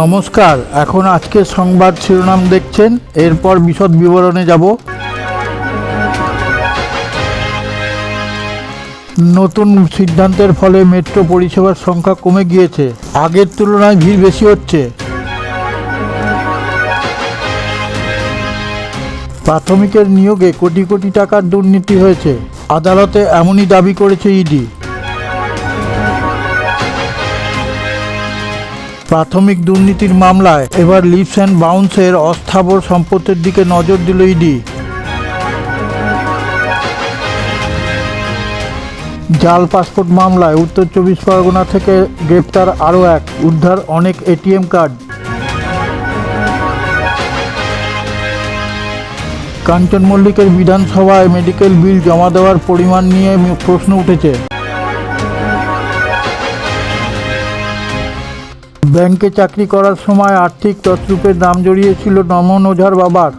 নমস্কার, এখন আজকের সংবাদ শিরোনাম দেখছেন, এরপর বিশদ বিবরণে যাব। নতুন সিদ্ধান্তের ফলে মেট্রো পরিষেবার সংখ্যা কমে গিয়েছে, আগের তুলনায় ভিড় বেশি হচ্ছে। প্রাথমিকের নিয়োগে কোটি কোটি টাকার দুর্নীতি হয়েছে, আদালতে এমনই দাবি করেছে ইডি। প্রাথমিক দুর্নীতির মামলায় এবার লিপস অ্যান্ড বাউন্সের অস্থাবর সম্পত্তির দিকে নজর দিল ইডি। জাল পাসপোর্ট মামলায় উত্তর চব্বিশ পরগনা থেকে গ্রেপ্তার আরও এক, উদ্ধার অনেক এটিএম কার্ড। কাঞ্চন মল্লিকের বিধানসভায় মেডিকেল বিল জমা দেওয়ার পরিমাণ নিয়ে প্রশ্ন উঠেছে। ব্যাংকে চাকরি করার সময় আর্থিক তছরূপের নাম জড়িয়েছিল নমন ওঝার বাবার।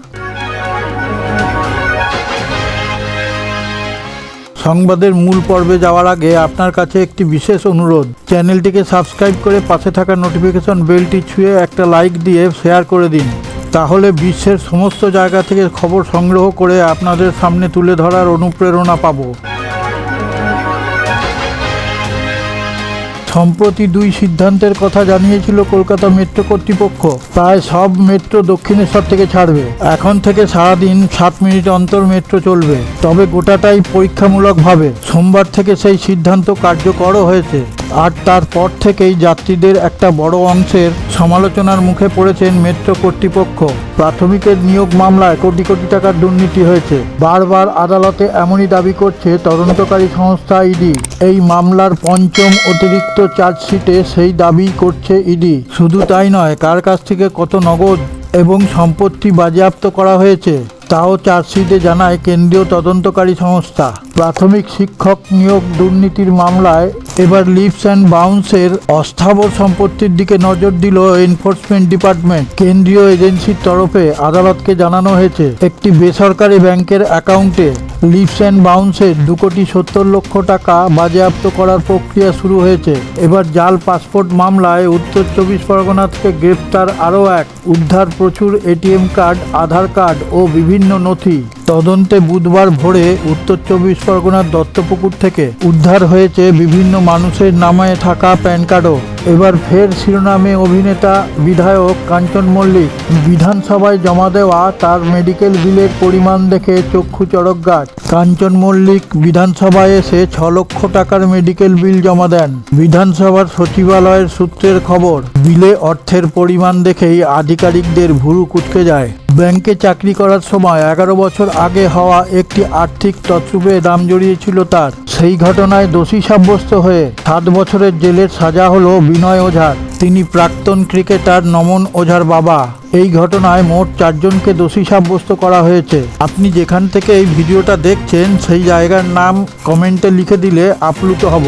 সংবাদের মূল পর্বে যাওয়ার আগে আপনার কাছে একটি বিশেষ অনুরোধ। চ্যানেলটিকে সাবস্ক্রাইব করে পাশে থাকা নোটিফিকেশন বেলটি ছুঁয়ে একটা লাইক দিয়ে শেয়ার করে দিন। তাহলে বিশ্বের সমস্ত জায়গা থেকে খবর সংগ্রহ করে আপনাদের সামনে তুলে ধরার অনুপ্রেরণা পাবো। সম্প্রতি দুই সিদ্ধান্তের কথা জানিয়েছিল কলকাতা মেট্রো কর্তৃপক্ষ। প্রায় সব মেট্রো দক্ষিণেশ্বর থেকে ছাড়বে। এখন থেকে সারাদিন সাত মিনিট অন্তর মেট্রো চলবে। তবে গোটাটাই পরীক্ষামূলকভাবে। সোমবার থেকে সেই সিদ্ধান্ত কার্যকরও হয়েছে। আর তারপর থেকেই যাত্রীদের একটা বড় অংশের সমালোচনার মুখে পড়েছেন মেট্রো কর্তৃপক্ষ। প্রাথমিকের নিয়োগ মামলায় কোটি কোটি টাকার দুর্নীতি হয়েছে। বারবার আদালতে এমনই দাবি করছে তদন্তকারী সংস্থা ইডি। এই মামলার পঞ্চম অতিরিক্ত চার্জশিটে সেই দাবি করছে ইডি। শুধু তাই নয়, কার কাছ থেকে কত নগদ এবং সম্পত্তি বাজেয়াপ্ত করা হয়েছে? তাও চার্জশিটে জানায় কেন্দ্রীয় তদন্তকারী সংস্থা। প্রাথমিক শিক্ষক নিয়োগ দুর্নীতির মামলায় এবার লিপস অ্যান্ড বাউন্সের অস্থাবর সম্পত্তির দিকে নজর দিল এনফোর্সমেন্ট ডিপার্টমেন্ট কেন্দ্রীয় এজেন্সির তরফে আদালতকে জানানো হয়েছে, একটি বেসরকারি ব্যাংকের অ্যাকাউন্টে লিপস অ্যান্ড বাউন্সের দু কোটি সত্তর লক্ষ টাকা বাজেয়াপ্ত করার প্রক্রিয়া শুরু হয়েছে। এবার জাল পাসপোর্ট মামলায় উত্তর চব্বিশ পরগনা থেকে গ্রেপ্তার আরও এক। উদ্ধার প্রচুর এটিএম কার্ড, আধার কার্ড ও বিভিন্ন নথি। তদন্তে বুধবার ভোরে উত্তর চব্বিশ পরগনার দত্তপুকুর থেকে উদ্ধার হয়েছে বিভিন্ন মানুষের নামে থাকা প্যান কার্ডও। এবার ফের শিরোনামে অভিনেতা, বিধায়ক কাঞ্চন মল্লিক বিধানসভায় জমা দেওয়া তার মেডিকেল বিলের পরিমাণ দেখে চক্ষু চড়ক গাছ। কাঞ্চন মল্লিক বিধানসভায় এসে ছ লক্ষ টাকার মেডিকেল বিল জমা দেন। বিধানসভার সচিবালয়ের সূত্রের খবর, বিলে অর্থের পরিমাণ দেখেই আধিকারিকদের ভুরু কুচকে যায়। ব্যাংকে চাকরি করার সময় এগারো বছর আগে হওয়া একটি আর্থিক তছরূপে দাম জড়িয়েছিল তার। সেই ঘটনায় দোষী সাব্যস্ত হয়ে সাত বছরের জেলের সাজা হলো বিনয় ওঝার। তিনি প্রাক্তন ক্রিকেটার নমন ওঝার বাবা। এই ঘটনায় মোট চারজনকে দোষী সাব্যস্ত করা হয়েছে। আপনি যেখান থেকে এই ভিডিওটা দেখছেন, সেই জায়গার নাম কমেন্টে লিখে দিলে আপ্লুত হব।